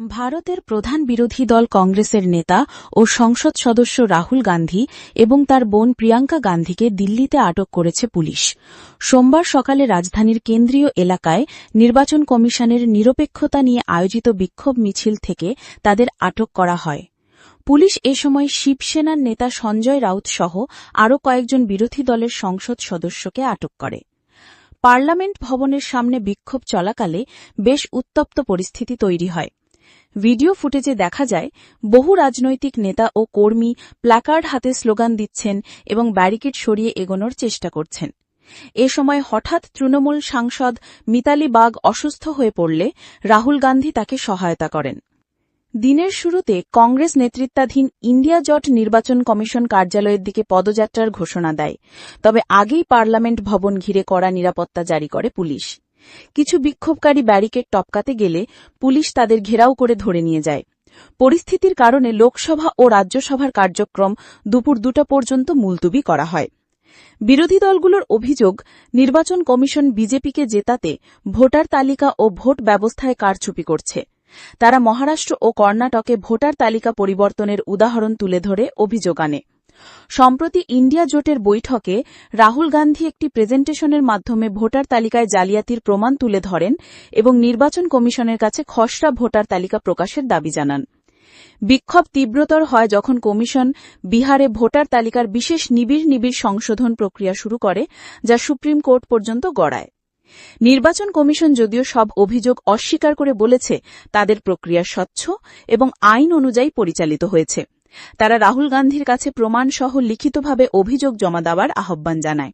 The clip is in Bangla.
ভারতের প্রধান বিরোধী দল কংগ্রেসের নেতা ও সংসদ সদস্য রাহুল গান্ধী এবং তার বোন প্রিয়াঙ্কা গান্ধীকে দিল্লিতে আটক করেছে পুলিশ। সোমবার সকালে রাজধানীর কেন্দ্রীয় এলাকায় নির্বাচন কমিশনের নিরপেক্ষতা নিয়ে আয়োজিত বিক্ষোভ মিছিল থেকে তাদের আটক করা হয়। পুলিশ এ সময় শিবসেনার নেতা সঞ্জয় রাউত সহ আরও কয়েকজন বিরোধী দলের সংসদ সদস্যকে আটক করে। পার্লামেন্ট ভবনের সামনে বিক্ষোভ চলাকালে বেশ উত্তপ্ত পরিস্থিতি তৈরি হয়। ভিডিও ফুটেজে দেখা যায়, বহু রাজনৈতিক নেতা ও কর্মী প্ল্যাকার্ড হাতে স্লোগান দিচ্ছেন এবং ব্যারিকেড সরিয়ে এগোনোর চেষ্টা করছেন। এ সময় হঠাৎ তৃণমূল সাংসদ মিতালি বাগ অসুস্থ হয়ে পড়লে রাহুল গান্ধী তাকে সহায়তা করেন। দিনের শুরুতে কংগ্রেস নেতৃত্বাধীন ইন্ডিয়া জট নির্বাচন কমিশন কার্যালয়ের দিকে পদযাত্রার ঘোষণা দেয়, তবে আগেই পার্লামেন্ট ভবন ঘিরে কড়া নিরাপত্তা জারি করে পুলিশ। কিছু বিক্ষোভকারী ব্যারিকেড টপকাতে গেলে পুলিশ তাদের ঘেরাও করে ধরে নিয়ে যায়। পরিস্থিতির কারণে লোকসভা ও রাজ্যসভার কার্যক্রম দুপুর দুটা পর্যন্ত মুলতুবি করা হয়। বিরোধী দলগুলোর অভিযোগ, নির্বাচন কমিশন বিজেপিকে জেতাতে ভোটার তালিকা ও ভোট ব্যবস্থায় কারচুপি করছে। তারা মহারাষ্ট্র ও কর্ণাটকে ভোটার তালিকা পরিবর্তনের উদাহরণ তুলে ধরে অভিযোগ আনে। সম্প্রতি ইন্ডিয়া জোটের বৈঠকে রাহুল গান্ধী একটি প্রেজেন্টেশনের মাধ্যমে ভোটার তালিকায় জালিয়াতির প্রমাণ তুলে ধরেন এবং নির্বাচন কমিশনের কাছে খসড়া ভোটার তালিকা প্রকাশের দাবি জানান। বিক্ষোভ তীব্রতর হয় যখন কমিশন বিহারে ভোটার তালিকার বিশেষ নিবিড় নিবিড় সংশোধন প্রক্রিয়া শুরু করে, যা সুপ্রিম কোর্ট পর্যন্ত গড়ায়। নির্বাচন কমিশন যদিও সব অভিযোগ অস্বীকার করে বলেছে, তাদের প্রক্রিয়া স্বচ্ছ এবং আইন অনুযায়ী পরিচালিত হয়েছে। তারা রাহুল গান্ধীর কাছে প্রমাণসহ লিখিতভাবে অভিযোগ জমা দেওয়ার আহ্বান জানায়।